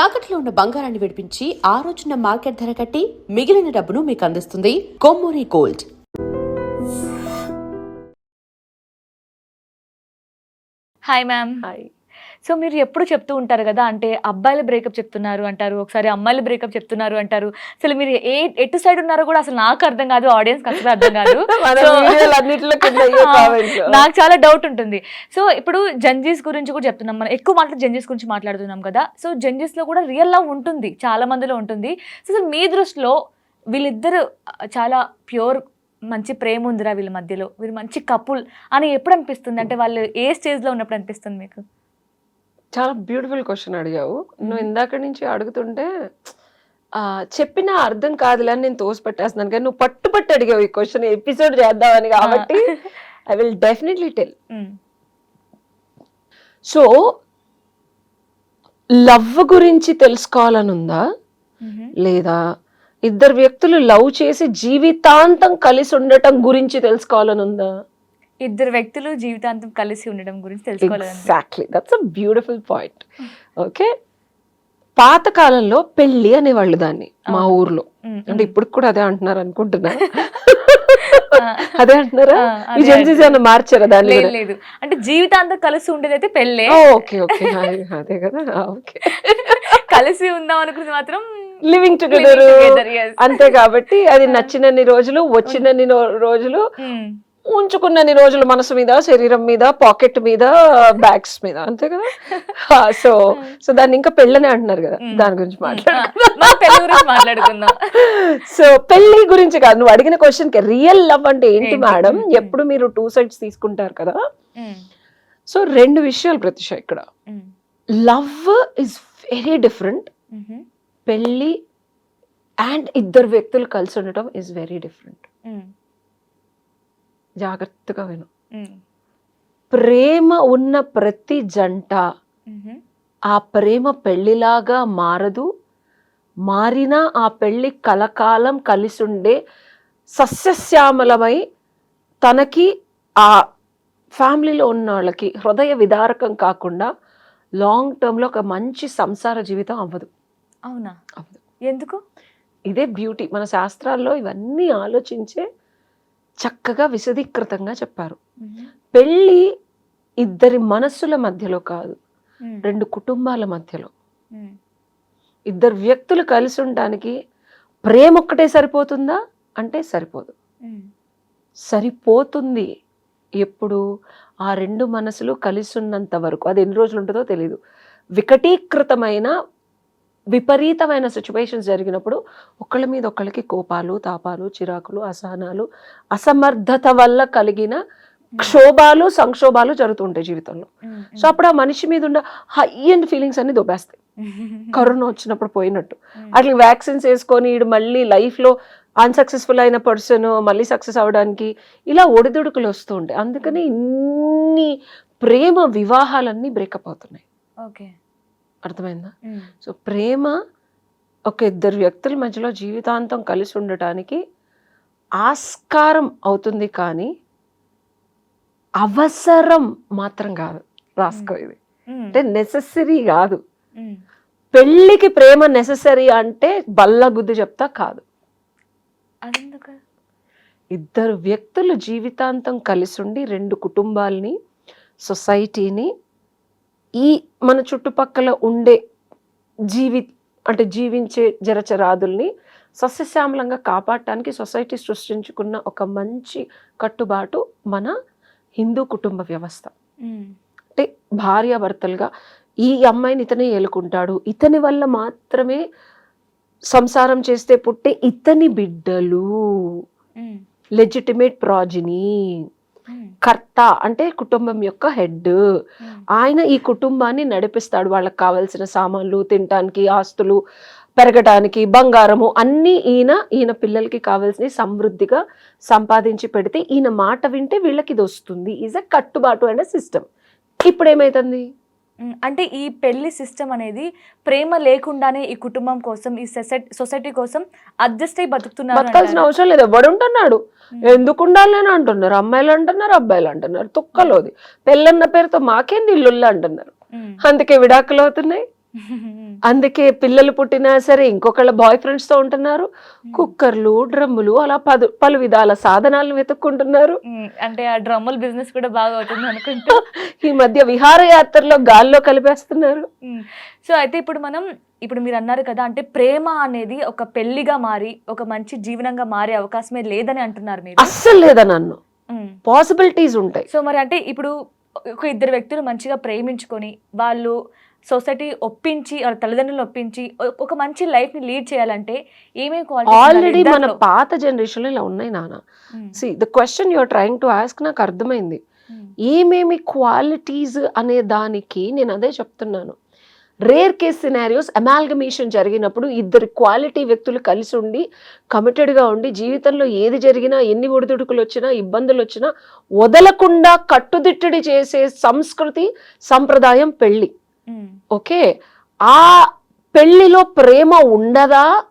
తాకట్లో ఉన్న బంగారాన్ని విడిపించి ఆ రోజున మార్కెట్ ధర కట్టి మిగిలిన డబ్బును మీకు అందిస్తుంది Kommuri gold. Hi ma'am hi so మీరు ఎప్పుడు చెప్తూ ఉంటారు కదా అంటే అబ్బాయిలు బ్రేకప్ చెప్తున్నారు అంటారు ఒకసారి అమ్మాయిలు బ్రేకప్ చెప్తున్నారు అంటారు. అసలు మీరు ఏ ఎటు సైడ్ ఉన్నారో కూడా అసలు నాకు అర్థం కాదు ఆడియన్స్ అసలు అర్థం కాదు. నాకు చాలా డౌట్ ఉంటుంది. సో ఇప్పుడు జంజీస్ గురించి కూడా చెప్తున్నాం మనం. ఎక్కువ మాట్లాడు జంజీస్ గురించి మాట్లాడుతున్నాం కదా. సో జంజీస్లో కూడా రియల్ లవ్ ఉంటుంది చాలా మందిలో ఉంటుంది. సో అసలు మీ దృష్టిలో వీళ్ళిద్దరు చాలా ప్యూర్ మంచి ప్రేమ ఉందిరా వీళ్ళ మధ్యలో? వీళ్ళు మంచి కపుల్ అని ఎప్పుడు అనిపిస్తుంది? అంటే వాళ్ళు ఏ స్టేజ్లో ఉన్నప్పుడు అనిపిస్తుంది మీకు? చాలా బ్యూటిఫుల్ క్వశ్చన్ అడిగావు. నువ్వు ఇందాక నుంచి అడుగుతుంటే ఆ, చెప్పినా అర్థం కాదులే అని నేను తోసి పెట్టేస్తున్నాను కానీ నువ్వు పట్టుపట్టి అడిగావు ఈ క్వశ్చన్ ఎపిసోడ్ చేద్దామని కాబట్టి I will definitely tell so love గురించి తెలుసుకోవాలని ఉందా. లేదా ఇద్దరు వ్యక్తులు లవ్ చేసి జీవితాంతం కలిసి ఉండటం గురించి తెలుసుకోవాలని ఉందా ఇద్దరు వ్యక్తులు జీవితాంతం కలిసి ఉండడం గురించి తెలుసుకోవాలని exactly that's a beautiful point okay పాతకాలంలో పెళ్ళి అనేవాళ్ళు దాన్ని మా. ఊర్లో. అంటే. ఇప్పుడు కూడా అదే అంటున్నారు అనుకుంటున్నా. అదే అంటున్నారా? అదే జెన్సీస్ ఏమైనా మార్చారా దాన్ని లేదు అంటే జీవితాంతం కలిసి ఉండేది అయితే పెళ్ళే ఓకే ఓకే. అదే కదా? ఓకే. కలిసి ఉందాం అనుకున్నది మాత్రం లివింగ్ టుగెదర్. అంతే కాబట్టి అది నచ్చినన్ని రోజులు వచ్చినన్ని రోజులు ఉంచుకున్నన్ని రోజులు మనసు మీద శరీరం మీద పాకెట్ మీద బ్యాగ్స్ మీద అంతే కదా? సో సో దాన్ని ఇంకా పెళ్ళనే అంటున్నారు కదా. దాని గురించి మాట్లాడుకుందాం. సో పెళ్ళి గురించి కాదు నువ్వు అడిగిన క్వశ్చన్కి రియల్ లవ్ అంటే ఏంటి? మేడం. ఎప్పుడు మీరు టూ సైడ్స్ తీసుకుంటారు కదా? సో రెండు విషయాలు ప్రతిష ఇక్కడ. Love is very different. పెళ్ళి అండ్ ఇద్దరు వ్యక్తులు కలిసి ఉండటం ఇస్ వెరీ డిఫరెంట్ జాగ్రత్తగా విను. ప్రేమ ఉన్న ప్రతి జంట. ఆ ప్రేమ పెళ్ళిలాగా మారదు. మారినా ఆ పెళ్ళి కలకాలం కలిసి ఉండే సస్యశ్యామలమై తనకి ఆ ఫ్యామిలీలో ఉన్న వాళ్ళకి హృదయ విదారకం కాకుండా లాంగ్ టర్మ్లో ఒక మంచి సంసార జీవితం అవ్వదు. అవునా? అవ్వదు. ఎందుకు? ఇదే బ్యూటీ. మన శాస్త్రాల్లో ఇవన్నీ ఆలోచించే చక్కగా విశదీకృతంగా చెప్పారు. పెళ్ళి ఇద్దరి మనస్సుల మధ్యలో కాదు రెండు కుటుంబాల మధ్యలో. ఇద్దరు వ్యక్తులు కలిసి ఉండడానికి ప్రేమ ఒక్కటే సరిపోతుందా? అంటే సరిపోదు. సరిపోతుంది ఎప్పుడు? ఆ రెండు మనసులు కలిసి ఉన్నంత వరకు. అది ఎన్ని రోజులు ఉంటుందో తెలియదు వికటీకృతమైన విపరీతమైన సిచ్యువేషన్స్ జరిగినప్పుడు ఒకళ్ళ మీద ఒకళ్ళకి కోపాలు తాపాలు చిరాకులు అసహనాలు అసమర్థత వల్ల కలిగిన క్షోభాలు సంక్షోభాలు జరుగుతుంటాయి జీవితంలో. సో అప్పుడు ఆ మనిషి మీద ఉన్న హై అండ్ ఫీలింగ్స్ అన్ని దొబ్బేస్తాయి. కరోనా వచ్చినప్పుడు పోయినట్టు. ఉమ్, అట్లా వ్యాక్సిన్స్ వేసుకొని ఈడు మళ్ళీ లైఫ్లో అన్సక్సెస్ఫుల్ అయిన పర్సన్ మళ్ళీ సక్సెస్ అవ్వడానికి ఇలా ఒడిదుడుకులు వస్తూ ఉంటాయి. అందుకని ఇన్ని ప్రేమ వివాహాలన్నీ బ్రేకప్ అవుతున్నాయి. ఓకే అర్థమైందా? సో ప్రేమ ఒక ఇద్దరు వ్యక్తుల మధ్యలో జీవితాంతం కలిసి ఉండటానికి ఆస్కారం అవుతుంది కానీ అవసరం మాత్రం కాదు. రాసుకో ఇది. అంటే నెససరీ కాదు. పెళ్ళికి ప్రేమ నెససరీ అంటే బల్ల గుద్ది చెప్తా కాదు. ఇద్దరు వ్యక్తులు జీవితాంతం కలిసి ఉండి రెండు కుటుంబాల్ని సొసైటీని ఈ మన చుట్టుపక్కల ఉండే జీవి అంటే జీవించే జరచరాదుల్ని సస్యశ్యామలంగా కాపాడటానికి సొసైటీ సృష్టించుకున్న ఒక మంచి కట్టుబాటు మన హిందూ కుటుంబ వ్యవస్థ. అంటే భార్యాభర్తలుగా ఈ అమ్మాయిని ఇతనే ఏలుకుంటాడు. ఇతని వల్ల మాత్రమే సంసారం చేస్తే పుట్టే ఇతని బిడ్డలు. లెజిటిమేట్ ప్రాజినీ కర్త అంటే కుటుంబం యొక్క హెడ్. ఆయన ఈ కుటుంబాన్ని నడిపిస్తాడు. వాళ్ళకి కావాల్సిన సామాన్లు తినటానికి ఆస్తులు పెరగటానికి బంగారము అన్నీ ఈయన ఈయన పిల్లలకి కావాల్సిన సమృద్ధిగా సంపాదించి పెడితే ఈయన మాట వింటే వీళ్ళకి ఇది వస్తుంది. ఈజ్ అ కట్టుబాటు అండ్ సిస్టమ్ ఇప్పుడు ఏమైతుంది ఉమ్, అంటే ఈ పెళ్ళి సిస్టమ్ అనేది ప్రేమ లేకుండానే ఈ కుటుంబం కోసం ఈ సొసైటీ కోసం అడ్జస్ట్ అయి బతుకుతున్నారు బతకాల్సిన. అవసరం లేదు. ఎవడు ఉంటున్నాడు? ఉమ్, ఎందుకు ఉండాలని అంటున్నారు? అమ్మాయిలు అంటున్నారు అబ్బాయిలు అంటున్నారు. తుక్కలోది. పెళ్ళన్న పేరుతో మాకేం ఇల్లుళ్ళు అంటున్నారు? అందుకే విడాకులు అవుతున్నాయి. అందుకే పిల్లలు పుట్టినా సరే ఇంకొకళ్ళ బాయ్ ఫ్రెండ్స్తో ఉంటున్నారు. కుక్కర్లు డ్రమ్ములు అలా పదు పలు విధాల సాధనాలను వెతుక్కుంటున్నారు. అంటే ఆ డ్రమ్ముల బిజినెస్ కూడా బాగా అవుతుంది అనుకుంటా. ఈ మధ్య విహారయాత్రలో గాల్లో కలిపేస్తున్నారు. సో అయితే ఇప్పుడు మనం ఇప్పుడు మీరు అన్నారు కదా అంటే ప్రేమ అనేది ఒక పెళ్ళిగా మారి ఒక మంచి జీవనంగా మారే అవకాశమే లేదని అంటున్నారు మీరు. అస్సలు లేదా నన్ను? ఉమ్. పాసిబిలిటీస్ ఉంటాయి. సో మరి అంటే ఇప్పుడు ఒక ఇద్దరు వ్యక్తులు మంచిగా ప్రేమించుకొని వాళ్ళు సొసైటీ ఒప్పించి వాళ్ళ తల్లిదండ్రులను ఒప్పించి ఒక మంచి లైఫ్ని లీడ్ చేయాలంటే ఏమేమి ఆల్రెడీ మన క్వాలిటీ పాత జనరేషన్ ఇలా ఉన్నాయి నాన్న. See the question your trying to ask నాకు అర్థమైంది. ఏమేమి క్వాలిటీస్ అనే దానికి నేను అదే చెప్తున్నాను. రేర్ కేస్ సినారియోస్ అమాల్గమేషన్ జరిగినప్పుడు ఇద్దరు క్వాలిటీ వ్యక్తులు కలిసి ఉండి కమిటెడ్గా ఉండి జీవితంలో ఏది జరిగినా ఎన్ని ఒడిదుడుకులు వచ్చినా ఇబ్బందులు వచ్చినా వదలకుండా కట్టుదిట్టడి చేసే సంస్కృతి సంప్రదాయం పెళ్ళి. ఓకే. ఆ పెళ్ళిలో ప్రేమ ఉండదా?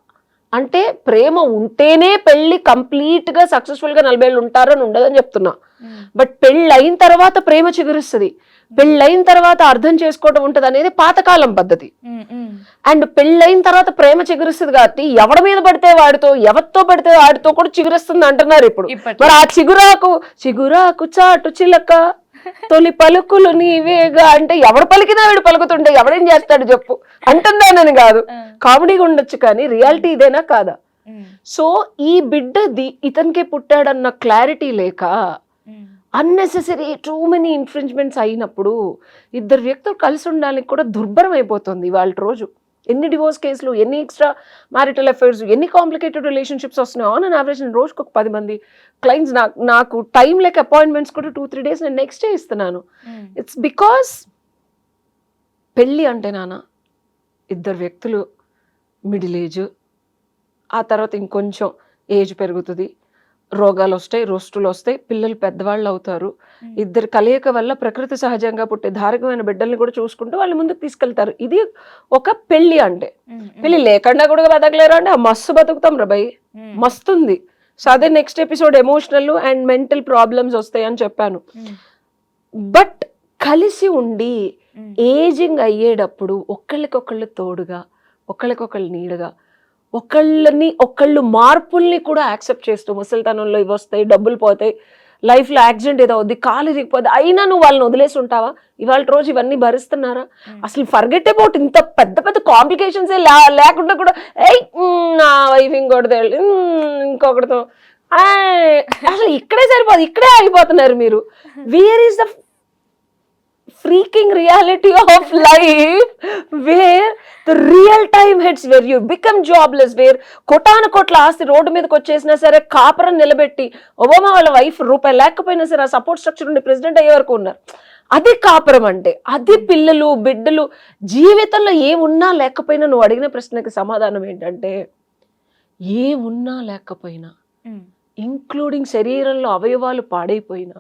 అంటే ప్రేమ ఉంటేనే పెళ్ళి కంప్లీట్గా సక్సెస్ఫుల్గా నలభై ఏళ్ళు ఉంటారని ఉండదని చెప్తున్నా. బట్ పెళ్ళి అయిన తర్వాత ప్రేమ చిగురిస్తుంది. పెళ్ళైన తర్వాత అర్థం చేసుకోవడం ఉంటది అనేది పాతకాలం పద్ధతి. అండ్ పెళ్ళైన తర్వాత ప్రేమ చిగురిస్తుంది కాబట్టి ఎవడి మీద పడితే వాడితో ఎవరితో పడితే వాడితో కూడా చిగురిస్తుంది అంటున్నారు ఇప్పుడు. మరి ఆ చిగురాకు చిగురాకు చాటు చిలక. తొలి పలుకులు నీవేగా అంటే ఎవడు పలికినా వీడు పలుకుతుంటే ఎవడేం చేస్తాడు చెప్పు. అంటుందానని కాదు. కామెడీగా ఉండొచ్చు కానీ రియాలిటీ ఇదేనా కాదా? సో ఈ బిడ్డది ఇతనికే పుట్టాడన్న క్లారిటీ లేక అన్నెసెసరీ టూ మెనీ ఇన్ఫ్రించ్మెంట్స్ అయినప్పుడు ఇద్దరు వ్యక్తులు కలిసి ఉండడానికి కూడా దుర్భరం అయిపోతుంది వాళ్ళ రోజు. ఎన్ని డివోర్స్ కేసులు ఎన్ని ఎక్స్ట్రా మ్యారిటల్ అఫైర్స్ ఎన్ని కాంప్లికేటెడ్ రిలేషన్షిప్స్ వస్తున్నాయి ఆన్ యావరేజ్ నేను రోజుకు ఒక పది మంది క్లయింట్స్ నాకు నాకు టైం లేక అపాయింట్మెంట్స్ కూడా టూ త్రీ డేస్ నేను నెక్స్ట్ డే ఇస్తున్నాను. ఇట్స్ బికాస్ పెళ్ళి అంటే నాన్న ఇద్దరు వ్యక్తులు మిడిల్ ఏజ్ ఆ తర్వాత ఇంకొంచెం ఏజ్ పెరుగుతుంది. రోగాలు వస్తాయి రోస్టులు వస్తాయి పిల్లలు పెద్దవాళ్ళు అవుతారు ఇద్దరు కలయిక వల్ల ప్రకృతి సహజంగా పుట్టే ధారకమైన బిడ్డల్ని కూడా చూసుకుంటూ వాళ్ళు ముందుకు తీసుకెళ్తారు. ఇది ఒక పెళ్ళి అంటే. పెళ్ళి లేకుండా కూడా బతకలేరు అంటే ఆ మస్తు బతుకుతాం రబాయ్ మస్తు ఉంది సో అదే next episode emotional and mental problems వస్తాయి అని చెప్పాను. బట్ కలిసి ఉండి ఏజింగ్ అయ్యేటప్పుడు ఒకళ్ళకొకళ్ళు తోడుగా ఒకళ్ళకొకళ్ళు నీడగా ఒకళ్ళని ఒకళ్ళు మార్పుల్ని కూడా యాక్సెప్ట్ చేస్తూ ముసలితనంలో ఇవి వస్తాయి డబ్బులు పోతాయి లైఫ్లో యాక్సిడెంట్ ఏదో అవుద్ది కాలు ఇరిగిపోద్ది అయినా నువ్వు వాళ్ళని వదిలేసి ఉంటావా? ఇవాళ రోజు ఇవన్నీ భరిస్తున్నారా? అసలు ఫర్గెట్ అబౌట్ ఇంత పెద్ద పెద్ద కాంప్లికేషన్స్ లేకుండా కూడా ఏయ్ మ్, నా వైఫ్ మ్, ఇంకొకటితో. అసలు ఇక్కడే సరిపోదు ఇక్కడే ఆగిపోతున్నారు మీరు. Where is the freaking reality of life where the real time hits where you become jobless where కొటాను కోట్ల ఆస్తి రోడ్డు మీదకి వచ్చేసినా సరే కాపురం నిలబెట్టి ఒబామా వాళ్ళ వైఫ్ రూపాయి లేకపోయినా సరే ఆ సపోర్ట్ స్ట్రక్చర్ ఉండి ప్రెసిడెంట్ అయ్యే వరకు ఉన్నారు. అది కాపురం అంటే అది పిల్లలు బిడ్డలు జీవితంలో ఏ ఉన్నా లేకపోయినా నువ్వు అడిగిన ప్రశ్నకి సమాధానం ఏంటంటే ఏ ఉన్నా లేకపోయినా ఇంక్లూడింగ్ శరీరంలో అవయవాలు పాడైపోయినా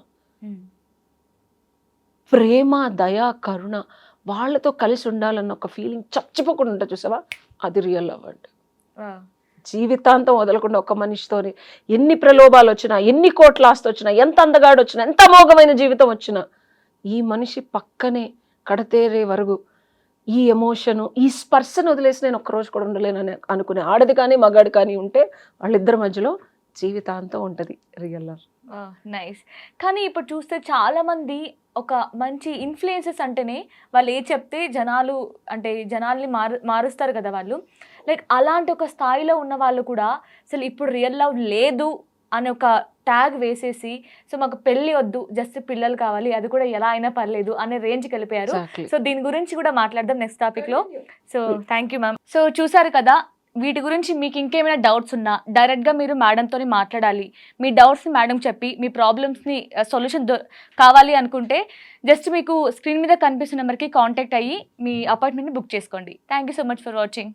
ప్రేమ దయ కరుణ వాళ్ళతో కలిసి ఉండాలన్న ఒక ఫీలింగ్ చచ్చిపోకుండా ఉంటుంది చూసావా? అది రియల్ లవ్ అంటే జీవితాంతం వదలకుండా ఒక మనిషితోని ఎన్ని ప్రలోభాలు వచ్చినా ఎన్ని కోట్ల ఆస్తి వచ్చినా ఎంత అందగాడు వచ్చినా ఎంత అమోఘమైన జీవితం వచ్చినా ఈ మనిషి పక్కనే కడతేరే వరకు ఈ ఎమోషను ఈ స్పర్శను వదిలేసి నేను ఒక్కరోజు కూడా ఉండలేనని అనుకునే ఆడది కానీ మగాడు కానీ ఉంటే వాళ్ళిద్దరి మధ్యలో జీవితాంతం ఉంటుంది రియల్ లవ్ నైస్ కానీ ఇప్పుడు చూస్తే చాలా మంది ఒక మంచి ఇన్ఫ్లుయెన్సెస్ అంటేనే వాళ్ళు ఏ చెప్తే జనాలు అంటే జనాల్ని మారు మారుస్తారు కదా వాళ్ళు. లైక్ అలాంటి ఒక స్థాయిలో ఉన్న వాళ్ళు కూడా అసలు ఇప్పుడు రియల్ లవ్ లేదు అని ఒక ట్యాగ్ వేసేసి సో మాకు పెళ్ళి వద్దు జస్ట్ పిల్లలు కావాలి అది కూడా ఎలా అయినా పర్లేదు అనే రేంజ్కి వెళ్ళిపోయారు. సో దీని గురించి కూడా మాట్లాడదాం నెక్స్ట్ టాపిక్లో so thank you ma'am so చూసారు కదా వీటి గురించి మీకు ఇంకేమైనా డౌట్స్ ఉన్నా డైరెక్ట్గా మీరు మేడంతో మాట్లాడాలి. మీ డౌట్స్ని మేడం చెప్పి మీ ప్రాబ్లమ్స్ని సొల్యూషన్ కావాలి అనుకుంటే జస్ట్ మీకు స్క్రీన్ మీద కనిపిస్తున్న నెంబర్కి కాంటాక్ట్ అయ్యి మీ అపాయింట్మెంట్ని బుక్ చేసుకోండి. Thank you so much for watching